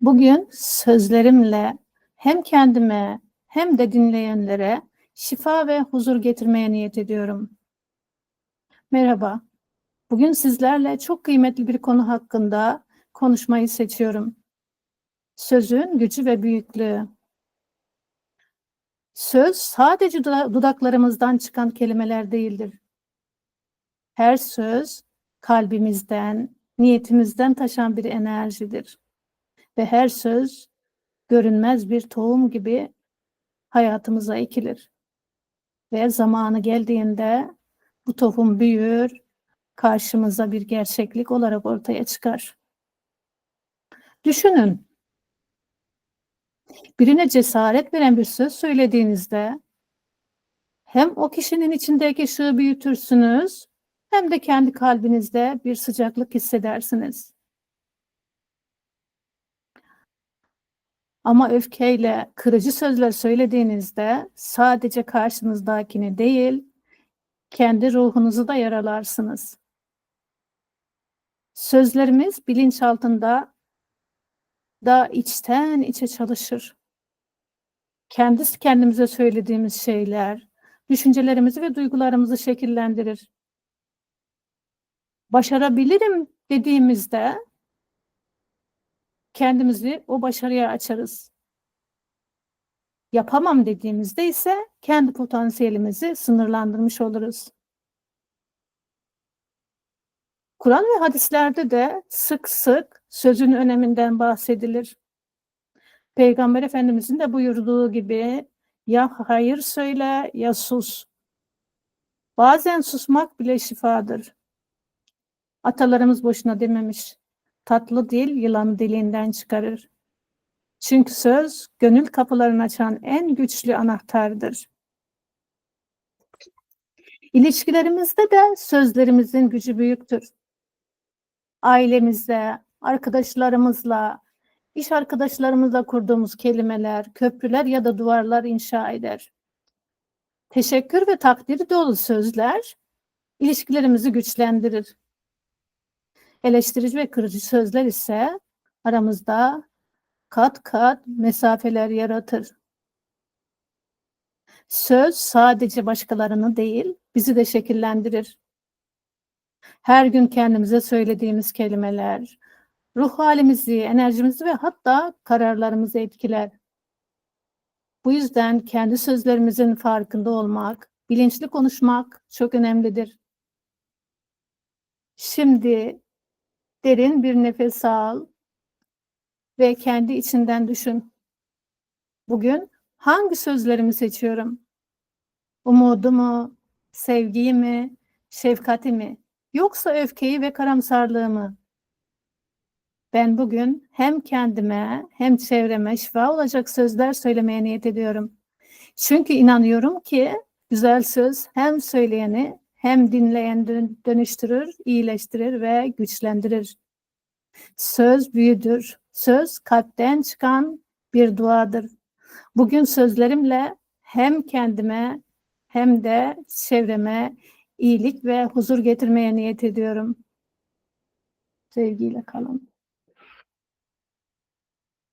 Bugün sözlerimle hem kendime hem de dinleyenlere şifa ve huzur getirmeye niyet ediyorum. Merhaba. Bugün sizlerle çok kıymetli bir konu hakkında konuşmayı seçiyorum. Sözün gücü ve büyüklüğü. Söz sadece duda- dudaklarımızdan çıkan kelimeler değildir. Her söz kalbimizden, niyetimizden taşan bir enerjidir. Ve her söz görünmez bir tohum gibi hayatımıza ekilir. Ve zamanı geldiğinde bu tohum büyür, karşımıza bir gerçeklik olarak ortaya çıkar. Düşünün, birine cesaret veren bir söz söylediğinizde hem o kişinin içindeki ışığı büyütürsünüz hem de kendi kalbinizde bir sıcaklık hissedersiniz. Ama öfkeyle kırıcı sözler söylediğinizde sadece karşınızdakini değil, kendi ruhunuzu da yaralarsınız. Sözlerimiz bilinçaltında da içten içe çalışır. Kendisi kendimize söylediğimiz şeyler, düşüncelerimizi ve duygularımızı şekillendirir. Başarabilirim dediğimizde kendimizi o başarıya açarız. Yapamam dediğimizde ise kendi potansiyelimizi sınırlandırmış oluruz. Kur'an ve hadislerde de sık sık sözün öneminden bahsedilir. Peygamber Efendimizin de buyurduğu gibi ya hayır söyle ya sus. Bazen susmak bile şifadır. Atalarımız boşuna dememiş. Tatlı dil yılanı dilinden çıkarır. Çünkü söz gönül kapılarını açan en güçlü anahtardır. İlişkilerimizde de sözlerimizin gücü büyüktür. Ailemizle, arkadaşlarımızla, iş arkadaşlarımızla kurduğumuz kelimeler, köprüler ya da duvarlar inşa eder. Teşekkür ve takdir dolu sözler ilişkilerimizi güçlendirir. Eleştirici ve kırıcı sözler ise aramızda kat kat mesafeler yaratır. Söz sadece başkalarını değil, bizi de şekillendirir. Her gün kendimize söylediğimiz kelimeler, ruh halimizi, enerjimizi ve hatta kararlarımızı etkiler. Bu yüzden kendi sözlerimizin farkında olmak, bilinçli konuşmak çok önemlidir. Şimdi derin bir nefes al ve kendi içinden düşün. Bugün hangi sözlerimi seçiyorum? Umudumu, sevgiyi mi, şefkati mi, yoksa öfkeyi ve karamsarlığı mı? Ben bugün hem kendime hem çevreme şifa olacak sözler söylemeye niyet ediyorum. Çünkü inanıyorum ki güzel söz hem söyleyeni hem dinleyen dönüştürür, iyileştirir ve güçlendirir. Söz büyüdür. Söz kalpten çıkan bir duadır. Bugün sözlerimle hem kendime hem de çevreme iyilik ve huzur getirmeye niyet ediyorum. Sevgiyle kalın.